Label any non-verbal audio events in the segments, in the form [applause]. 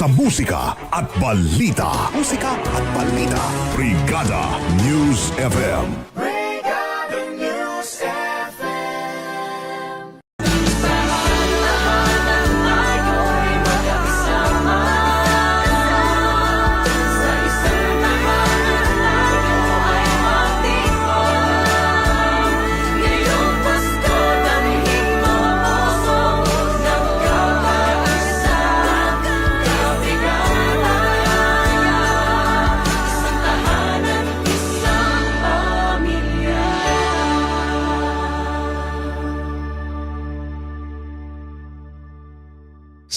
sa musika at balita. Musika at balita. Brigada News FM.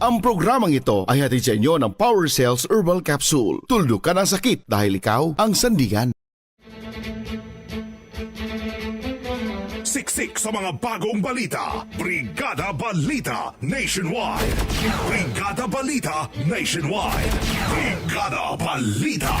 Ang programang ito ay hatid sa inyo ng Power Cells Herbal Capsule. Tuldok ka ng sakit dahil ikaw ang sandigan. Siksik sa mga bagong balita. Brigada Balita Nationwide. Brigada Balita Nationwide. Brigada Balita.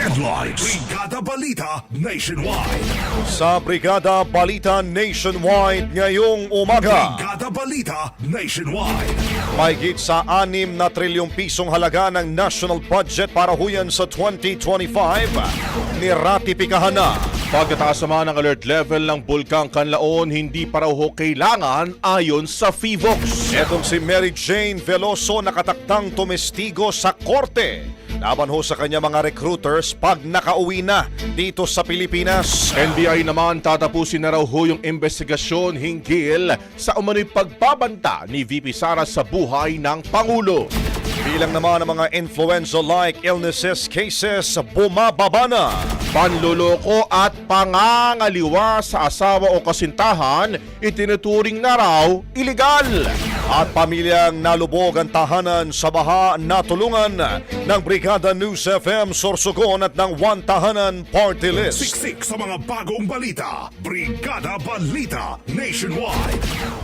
Headlines. Brigada Balita Nationwide. Sa Brigada Balita Nationwide ngayong umaga. Brigada Balita Nationwide. Mahigit sa 6 na trilyong pisong halaga ng national budget para huyan sa 2025, niratipikahan na. Pagkataas naman ng alert level ng Bulkang Kanlaon, hindi pa raw ho kailangan ayon sa FIVOX. Etong si Mary Jane Veloso nakatakdang tumestigo sa korte. Laban ho sa kanya mga recruiters pag nakauwi na dito sa Pilipinas. NBI naman tatapusin na raw ho yung investigasyon hinggil sa umano'y pagbabanta ni VP Sara sa buhay ng Pangulo. Bilang naman ang mga influenza-like illnesses cases bumababa na. Panluloko at pangangaliwa sa asawa o kasintahan itinuturing na raw iligal. At pamilyang nalubog ang tahanan sa baha na tulungan ng Brigada News FM Sorsogon at ng One Tahanan Party List. Siksik sa mga bagong balita. Brigada Balita Nationwide.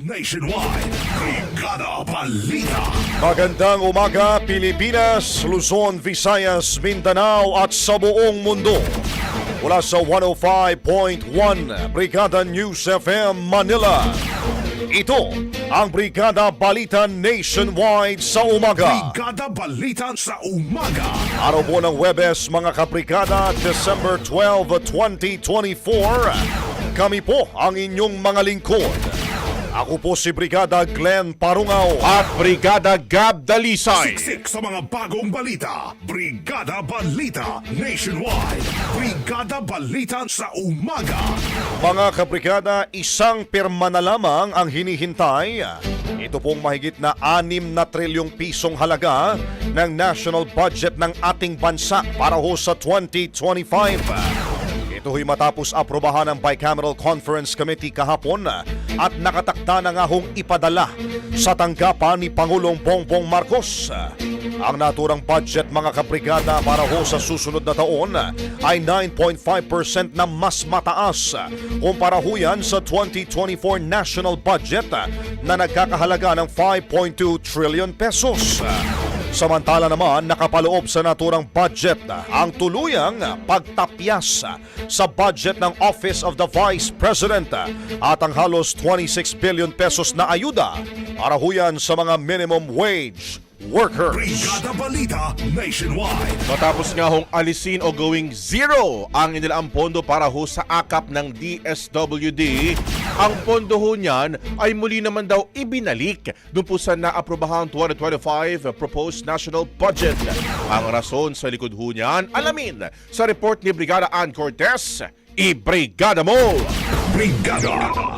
Nationwide. Brigada Balita. Magandang umaga Pilipinas, Luzon, Visayas, Mindanao at sa buong mundo. Mula sa 105.1 Brigada News FM Manila. Ito ang Brigada Balita Nationwide sa umaga. Brigada Balita sa umaga. Araw po ng Webes mga kabrigada, December 12, 2024. Kami po ang inyong mga lingkod. Ako po si Brigada Glenn Parungaw. At Brigada Gab Dalisay. Siksik sa mga bagong balita. Brigada Balita Nationwide. Brigada Balita sa umaga. Mga kabrigada, isang pirma na lamang ang hinihintay. Ito pong mahigit na 6 na trilyong pisong halaga ng national budget ng ating bansa para ho sa 2025. Ito matapos aprobahan ng Bicameral Conference Committee kahapon at nakatakda na nga hong ipadala sa tanggapan ni Pangulong Bongbong Marcos. Ang naturang budget mga kabrigada para ho sa susunod na taon ay 9.5% na mas mataas kumpara ho yan sa 2024 national budget na nagkakahalaga ng 5.2 trillion pesos. Samantala naman nakapaloob sa naturang budget ang tuluyang pagtapyas sa budget ng Office of the Vice President at ang halos 26 billion pesos na ayuda para huyan sa mga minimum wage workers. Brigada Balita Nationwide. Matapos nga hong alisin o going zero ang inilaang pondo para ho sa akap ng DSWD, ang pondo ho niyan ay muli naman daw ibinalik doon po sa naaprubahan 2025 proposed national budget. Ang rason sa likod ho niyan, alamin sa report ni Brigada Ann Cortez, i-brigada mo! Brigada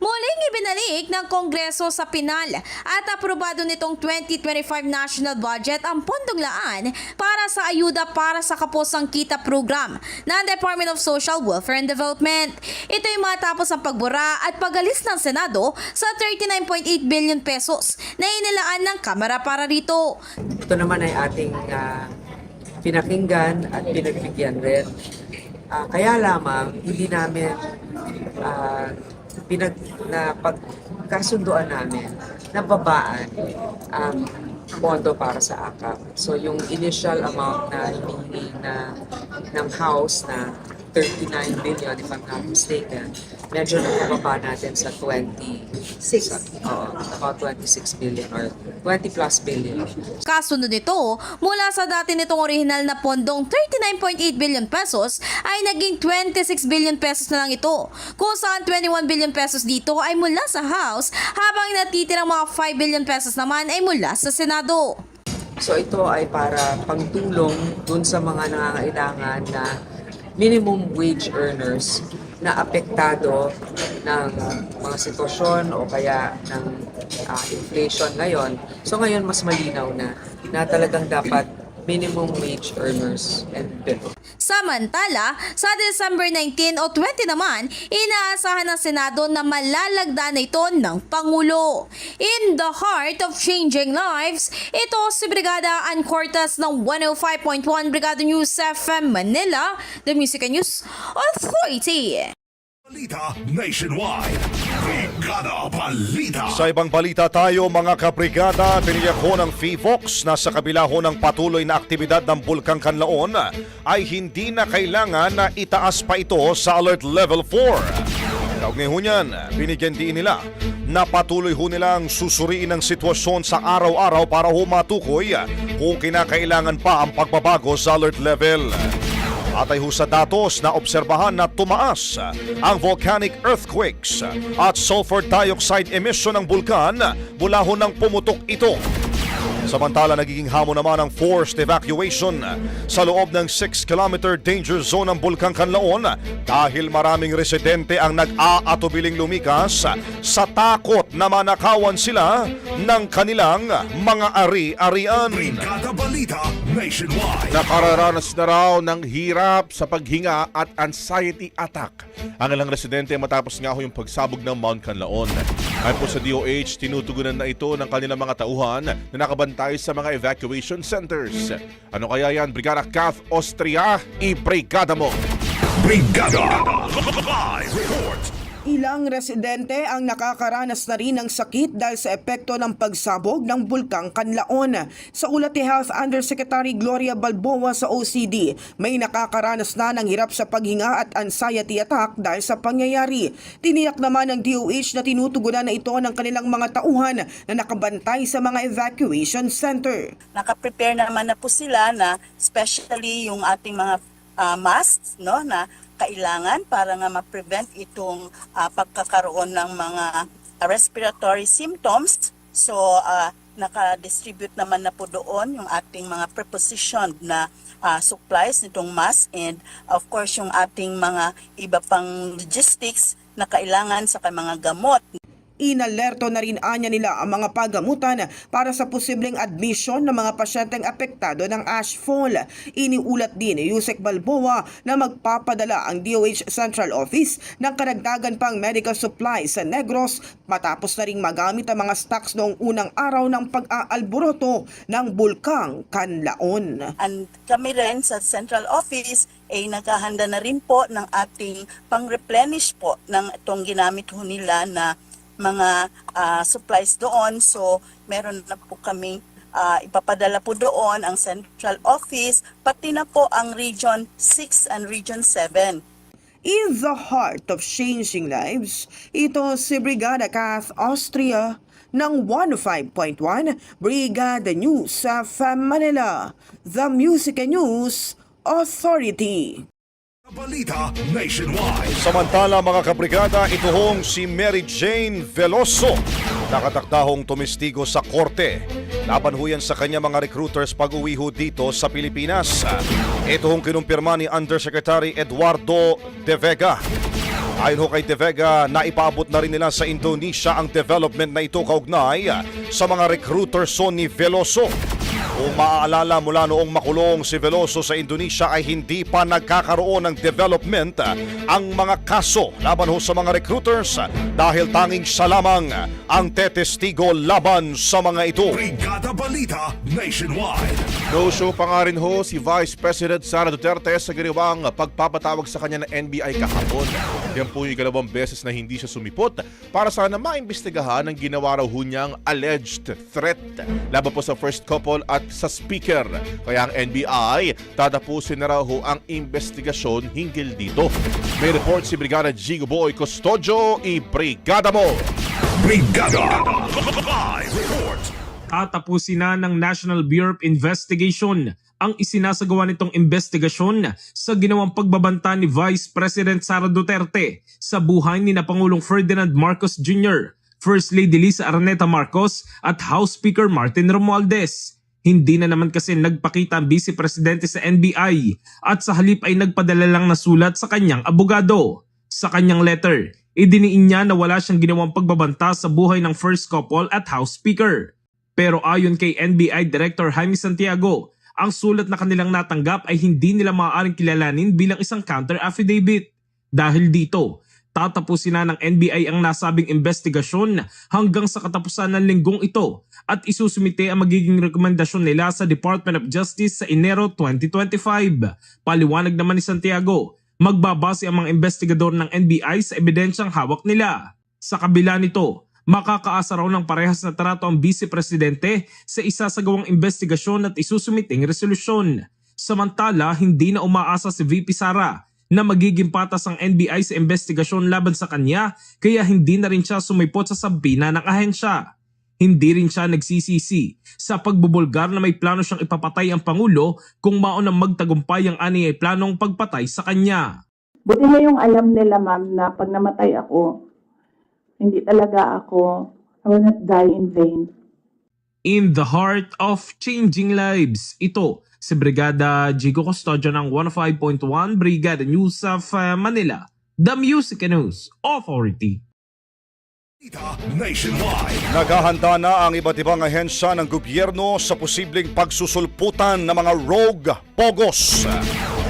Muling ibinalik ng Kongreso sa Pinal at aprobado nitong 2025 national budget ang pondong laan para sa ayuda para sa Kaposang Kita program ng Department of Social Welfare and Development. Ito ay matapos ang pagbura at pagalis ng Senado sa 39.8 billion pesos na inilaan ng Kamara para rito. Ito naman ay ating ah, pinakinggan at pinagbigyan rin. Ah, kaya lamang hindi namin ah, pinag na pagkasunduan namin na babaan ang pondo para sa AKAP. So yung initial amount na hinihingi na ng House na 39 billion if I'm not mistaken, medyo nakababa natin sa 26. Oo, about 26 billion or 20 plus billion. Kasunod nito, mula sa dati nitong orihinal na pondong 39.8 billion pesos ay naging 26 billion pesos na lang ito. Kung saan 21 billion pesos dito ay mula sa House habang natitirang mga 5 billion pesos naman ay mula sa Senado. So ito ay para pangtulong dun sa mga nangangailangan na minimum wage earners na apektado ng mga sitwasyon o kaya ng ah, inflation ngayon. So ngayon mas malinaw na na talagang dapat minimum wage earners and below. Samantala, sa December 19 o 20 naman, inaasahan ng Senado na malalagda na ito ng Pangulo. In the heart of changing lives, ito si Brigada Ann Cortas ng 105.1 Brigada News FM Manila, the Music and News Authority. Balita Nationwide. Brigada Balita. Sa ibang balita tayo mga kabrigada, tiniyak ho ng FIVOX na sa kabila ho ng patuloy na aktibidad ng Bulkang Kanlaon ay hindi na kailangan na itaas pa ito sa Alert Level 4. Kaugnay ho niyan, binigyan din nila na patuloy ho nilang susuriin ang sitwasyon sa araw-araw para ho matukoy kung kinakailangan pa ang pagbabago sa alert level. Atay ho sa datos na obserbahan na tumaas ang volcanic earthquakes at sulfur dioxide emission ng bulkan mula ho nang pumutok ito. Samantala nagiging hamon naman ang forced evacuation sa loob ng 6-kilometer danger zone ng Bulkang Kanlaon dahil maraming residente ang nag-aatubiling lumikas sa takot na manakawan sila ng kanilang mga ari-arian. Nakararanas na raw ng hirap sa paghinga at anxiety attack. Ang ilang residente matapos nga ho yung pagsabog ng Mount Canlaon. Ayon po sa DOH, tinutugunan na ito ng kanilang mga tauhan na nakabantay sa mga evacuation centers. Ano kaya yan, Brigada Kath Austria? I-brigada mo! Brigada Live Report. Ilang residente ang nakakaranas na rin ng sakit dahil sa epekto ng pagsabog ng Bulkang Kanlaon. Sa ulat ni Health Undersecretary Gloria Balboa sa OCD, may nakakaranas na ng hirap sa paghinga at anxiety attack dahil sa pangyayari. Tiniyak naman ng DOH na tinutugunan na ito ng kanilang mga tauhan na nakabantay sa mga evacuation center. naka-prepare naman na po sila na especially yung ating mga ah, masks no na kailangan para nga ma-prevent itong ah, pagkakaroon ng mga respiratory symptoms. So, ah, naka-distribute naman na po doon yung ating mga prepositioned na ah, supplies nitong mask and of course yung ating mga iba pang logistics na kailangan sa mga gamot Inalerto na rin anya nila ang mga pagamutan para sa posibleng admission ng mga pasyenteng apektado ng ash fall. Iniulat din ni Yusek Balboa na magpapadala ang DOH Central Office ng karagdagan pang medical supplies sa Negros matapos na ring magamit ang mga stocks noong unang araw ng pag-aalboroto ng Bulkang Kanlaon. And kami rin sa central office ay naghahanda na rin po ng ating pang-replenish po ng itong ginamit ho nila na mga ah, supplies doon. So meron na po kami ah, ipapadala po doon ang central office, pati na po ang Region 6 and Region 7. In the heart of changing lives, ito si Brigada Kath Austria ng 105.1 Brigada News sa Manila, The Music and News Authority. Balita Nationwide. Samantala mga kabrigada, ito hong si Mary Jane Veloso. Nakatakdahong tumistigo sa korte. Laban ho yan sa kanya mga recruiters pag uwi ho dito sa Pilipinas. Ito hong kinumpirma ni Undersecretary Eduardo De Vega. Ayon ho kay De Vega, naipaabot na rin nila sa Indonesia ang development na ito kaugnay sa mga recruiters ni Veloso. Kung maaalala mula noong makulong si Veloso sa Indonesia ay hindi pa nagkakaroon ng development ang mga kaso laban ho sa mga recruiters dahil tanging siya lamang ang tetestigo laban sa mga ito. Brigada Balita Nationwide. No-show pa nga rin ho si Vice President Sara Duterte sa ginawang pagpapatawag sa kanya ng NBI kahapon. Yan po yung ikalawang beses na hindi siya sumipot para sana maimbestigahan ang ginawa raw ho niyang alleged threat laban po sa first couple at sa speaker. Kaya ang NBI tatapusin na raw ho ang investigasyon hinggil dito. May report si Brigada Gigo Boy Custodio i-brigada mo! Brigada. Live report. tatapusin na ng National Bureau of Investigation ang isinasagawa nitong investigasyon sa ginawang pagbabanta ni Vice President Sara Duterte sa buhay ni na Pangulong Ferdinand Marcos Jr., First Lady Lisa Araneta Marcos at House Speaker Martin Romualdez. Hindi na naman kasi nagpakita ang Vice Presidente sa NBI at sa halip ay nagpadala lang na sulat sa kanyang abogado. Sa kanyang letter, idiniin niya na wala siyang ginawang pagbabanta sa buhay ng first couple at House Speaker. Pero ayon kay NBI Director Jaime Santiago, ang sulat na kanilang natanggap ay hindi nila maaaring kilalanin bilang isang counter affidavit. Dahil dito, tatapusin na ng NBI ang nasabing investigasyon hanggang sa katapusan ng linggong ito at isusumite ang magiging rekomendasyon nila sa Department of Justice sa Enero 2025. Paliwanag naman ni Santiago, magbabase ang mga investigador ng NBI sa ebidensyang hawak nila. Sa kabila nito, makakaasa raw ng parehas na trato ang Vice Presidente sa isasagawang investigasyon at isusumiting resolusyon. Samantala, hindi na umaasa si VP Sara na magiging patas ang NBI sa investigasyon laban sa kanya kaya hindi na rin siya sumipot sa sampina ng ahensya. Hindi rin siya nagsisisi sa pagbubulgar na may plano siyang ipapatay ang Pangulo kung maunang magtagumpay ang ani ay planong pagpatay sa kanya. Buti na yung alam nila ma'am na pag namatay ako, hindi talaga ako, I will not die in vain. In the heart of changing lives, ito si Brigada Jigo Custodio ng 105.1 Brigada News of uh, Manila, The Music News Authority. Nationwide. Naghahanda na ang iba't ibang ahensya ng gobyerno sa posibleng pagsusulputan ng mga rogue pogos.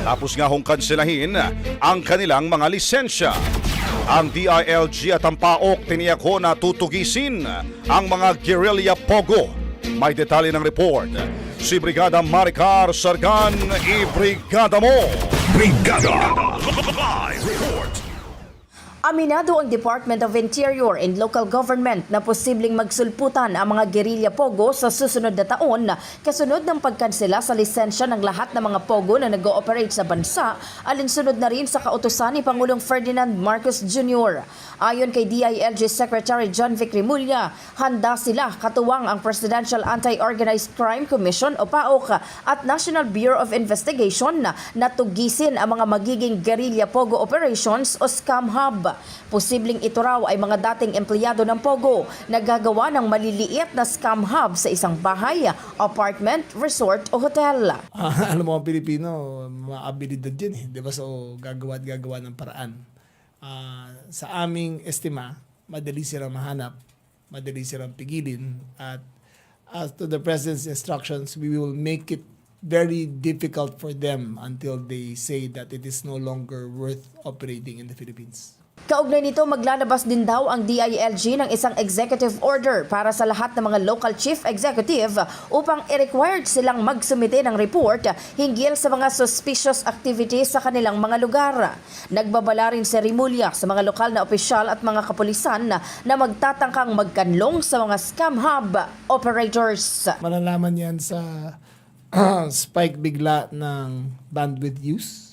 Tapos nga hong kanselahin ang kanilang mga lisensya. Ang DILG at ang PAOK tiniyak ho na tutugisin ang mga guerrilla pogo. May detalye ng report. Si Brigada Maricar Sargan, i-brigada mo! Brigada. Live report. Aminado ang Department of Interior and Local Government na posibleng magsulputan ang mga gerilya pogo sa susunod na taon kasunod ng pagkansela sa lisensya ng lahat ng mga pogo na nag-ooperate sa bansa alinsunod na rin sa kautusan ni Pangulong Ferdinand Marcos Jr. Ayon kay DILG Secretary John Vic Rimulya, handa sila katuwang ang Presidential Anti-Organized Crime Commission o PAOK at National Bureau of Investigation na tugisin ang mga magiging guerrilla pogo operations o scam hub. Posibleng ito raw ay mga dating empleyado ng pogo na gagawa ng maliliit na scam hub sa isang bahay, apartment, resort o hotel. Ah, [laughs] alam mo ang Pilipino, maabilidad yun eh. Di ba? So, gagawa at gagawa ng paraan. Ah, sa aming estima, madali silang mahanap, madali silang pigilin, at as to the President's instructions, we will make it very difficult for them until they say that it is no longer worth operating in the Philippines. Kaugnay nito, maglalabas din daw ang DILG ng isang executive order para sa lahat ng mga local chief executive upang i-required silang magsumite ng report hinggil sa mga suspicious activities sa kanilang mga lugar. Nagbabala rin si Rimulya sa mga lokal na opisyal at mga kapulisan na magtatangkang magkanlong sa mga scam hub operators. Malalaman yan sa [clears throat] spike bigla ng bandwidth use,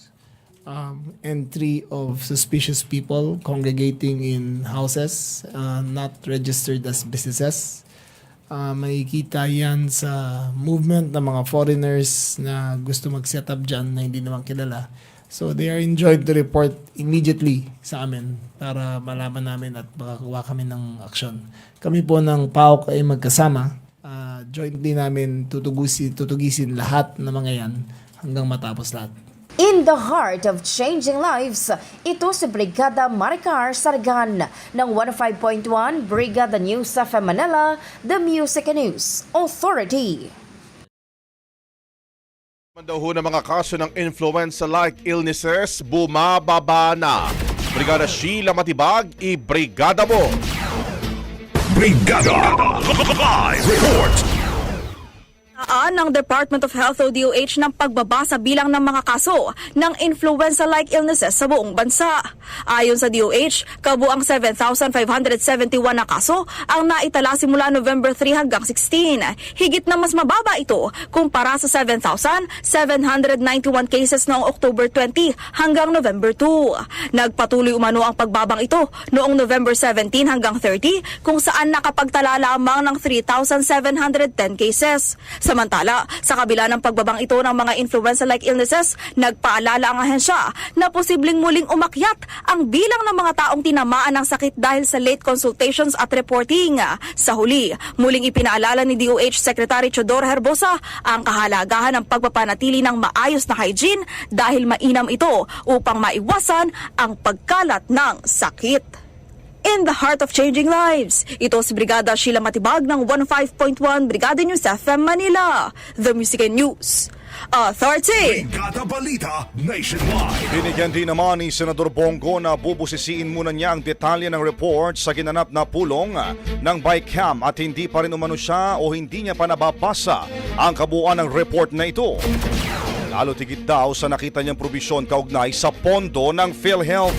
um, entry of suspicious people congregating in houses uh, not registered as businesses. Uh, makikita yan sa movement ng mga foreigners na gusto mag-set up dyan na hindi naman kilala. So they are enjoined to report immediately sa amin para malaman namin at makakuha kami ng aksyon. Kami po ng PAOK ay magkasama uh, jointly namin tutugusin, tutugisin lahat ng mga yan hanggang matapos lahat. In the heart of changing lives, ito si Brigada Maricar Sargan ng 105.1 Brigada News sa Manila, The Music and News Authority. Daw ho ng mga kaso ng influenza-like illnesses, bumababa na. Brigada Sheila Matibag, i-brigada mo! Brigada Live Report Aan ng Department of Health o DOH ng pagbaba sa bilang ng mga kaso ng influenza-like illnesses sa buong bansa. Ayon sa DOH, kabuang 7,571 na kaso ang naitala simula November 3 hanggang 16. Higit na mas mababa ito kumpara sa 7,791 cases noong October 20 hanggang November 2. Nagpatuloy umano ang pagbabang ito noong November 17 hanggang 30 kung saan nakapagtala lamang ng 3,710 cases. Samantala, sa kabila ng pagbabang ito ng mga influenza-like illnesses, nagpaalala ang ahensya na posibleng muling umakyat ang bilang ng mga taong tinamaan ng sakit dahil sa late consultations at reporting. Sa huli, muling ipinaalala ni DOH Secretary Chodor Herbosa ang kahalagahan ng pagpapanatili ng maayos na hygiene dahil mainam ito upang maiwasan ang pagkalat ng sakit in the heart of changing lives. Ito si Brigada Sheila Matibag ng 15.1 Brigada News FM Manila, The Music and News Authority. Brigada Balita Nationwide Binigyan din naman ni Senador Bongo na bubusisiin muna niya ang detalye ng report sa ginanap na pulong ng BICAM at hindi pa rin umano siya o hindi niya pa nababasa ang kabuuan ng report na ito. Lalo tigit daw sa nakita niyang probisyon kaugnay sa pondo ng PhilHealth.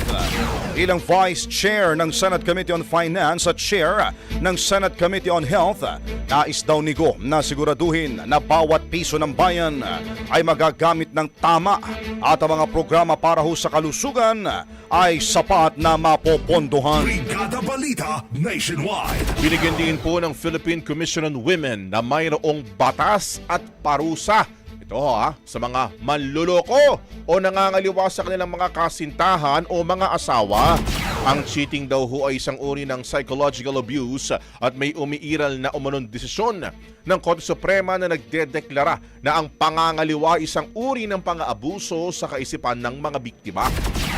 Ilang Vice Chair ng Senate Committee on Finance at Chair ng Senate Committee on Health, nais daw ni Go na siguraduhin na bawat piso ng bayan ay magagamit ng tama at ang mga programa para ho sa kalusugan ay sapat na mapopondohan. Brigada Balita Nationwide Binigyan din po ng Philippine Commission on Women na mayroong batas at parusa ito ha, sa mga manluloko o nangangaliwa sa kanilang mga kasintahan o mga asawa. Ang cheating daw ho ay isang uri ng psychological abuse at may umiiral na umunong desisyon ng Korte Suprema na nagdedeklara na ang pangangaliwa isang uri ng pang-aabuso sa kaisipan ng mga biktima.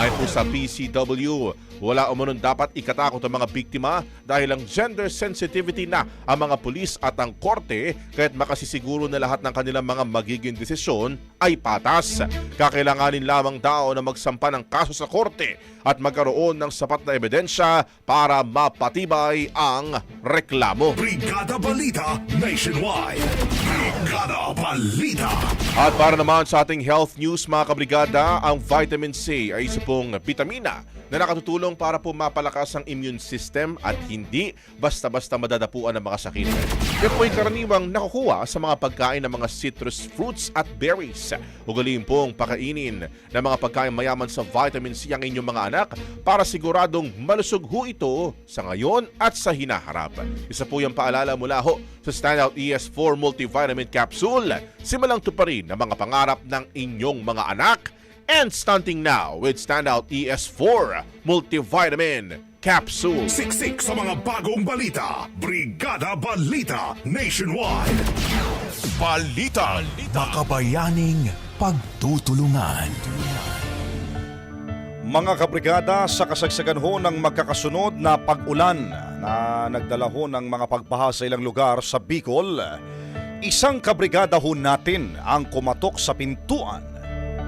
Ayon po PCW, wala umunong dapat ikatakot ang mga biktima dahil ang gender sensitivity na ang mga pulis at ang korte kahit makasisiguro na lahat ng kanilang mga magiging desisyon ay patas. Kakailanganin lamang daw na magsampa ng kaso sa korte at magkaroon ng sapat na ebidensya para mapatibay ang reklamo. Brigada Balita Nationwide Brigada Balita. At para naman sa ating health news mga kabrigada, ang vitamin C ay isa po pong bitamina na nakatutulong para po mapalakas ang immune system at hindi basta-basta madadapuan ng mga sakit. Yan po ay karaniwang nakukuha sa mga pagkain ng mga citrus fruits at berries. Ugaliin pong pakainin ng mga pagkain mayaman sa vitamin C ang inyong mga anak para siguradong malusog ho ito sa ngayon at sa hinaharap. Isa po yung paalala mula ho sa Standout ES4 Multivitamin Capsule. Simulang tuparin ang mga pangarap ng inyong mga anak and stunting now with Standout ES4 Multivitamin Capsule. Siksik sa mga bagong balita. Brigada Balita Nationwide. Balita. Makabayaning pagtutulungan. Mga kabrigada, sa kasagsagan ho ng magkakasunod na pag-ulan na nagdala ho ng mga pagbaha sa ilang lugar sa Bicol, isang kabrigada ho natin ang kumatok sa pintuan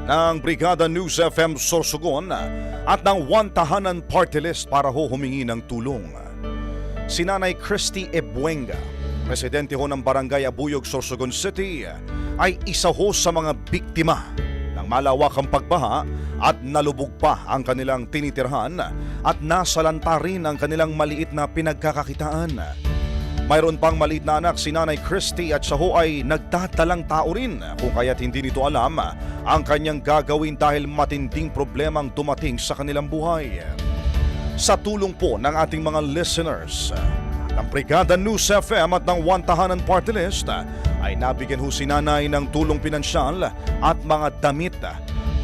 ng Brigada News FM Sorsogon at ng One Tahanan Party List para ho humingi ng tulong. Si Nanay Christy Ebuenga, presidente ho ng Barangay Abuyog, Sorsogon City, ay isa ho sa mga biktima ng malawakang pagbaha at nalubog pa ang kanilang tinitirhan at nasalanta rin ang kanilang maliit na pinagkakakitaan. Mayroon pang maliit na anak si Nanay Christy at siya ho ay nagtatalang tao rin kung kaya't hindi nito alam ang kanyang gagawin dahil matinding problemang dumating sa kanilang buhay. Sa tulong po ng ating mga listeners, ng Brigada News FM at ng One Tahanan Party List ay nabigyan ho si Nanay ng tulong pinansyal at mga damit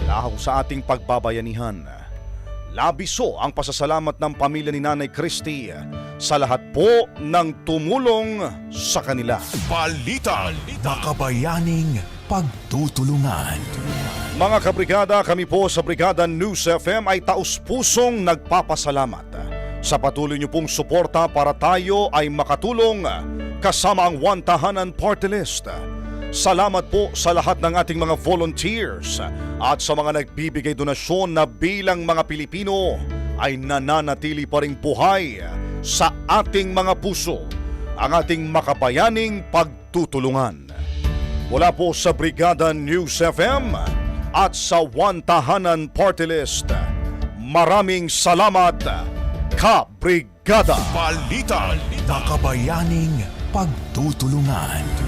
ho sa ating pagbabayanihan. Labiso ang pasasalamat ng pamilya ni Nanay Christy sa lahat po ng tumulong sa kanila. Balita. Makabayaning pagtutulungan. Mga kabrigada, kami po sa Brigada News FM ay taus-pusong nagpapasalamat sa patuloy niyo pong suporta para tayo ay makatulong kasama ang One Tahanan Party List. Salamat po sa lahat ng ating mga volunteers at sa mga nagbibigay donasyon na bilang mga Pilipino ay nananatili pa rin buhay sa ating mga puso ang ating makabayaning pagtutulungan. Mula po sa Brigada News FM at sa One Tahanan Party List, maraming salamat, Ka-Brigada! Balita. Makabayaning pagtutulungan.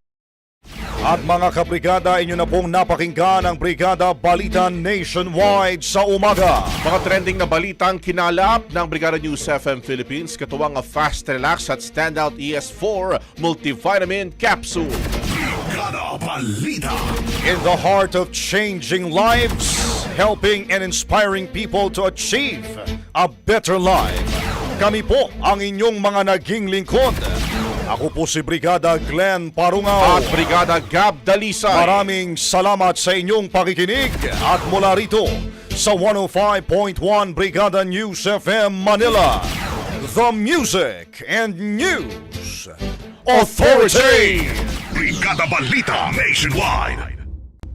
At mga kabrigada, inyo na pong napakinggan ang Brigada Balita Nationwide sa umaga. Mga trending na balita ang kinalap ng Brigada News FM Philippines katuwang ang Fast Relax at Standout ES4 Multivitamin Capsule. Brigada Balita. In the heart of changing lives, helping and inspiring people to achieve a better life. Kami po ang inyong mga naging lingkod. Ako po si Brigada Glenn Parungaw. At Brigada Gab Dalisay. Maraming salamat sa inyong pakikinig at mula rito sa 105.1 Brigada News FM Manila, the Music and News Authority. Brigada Balita Nationwide.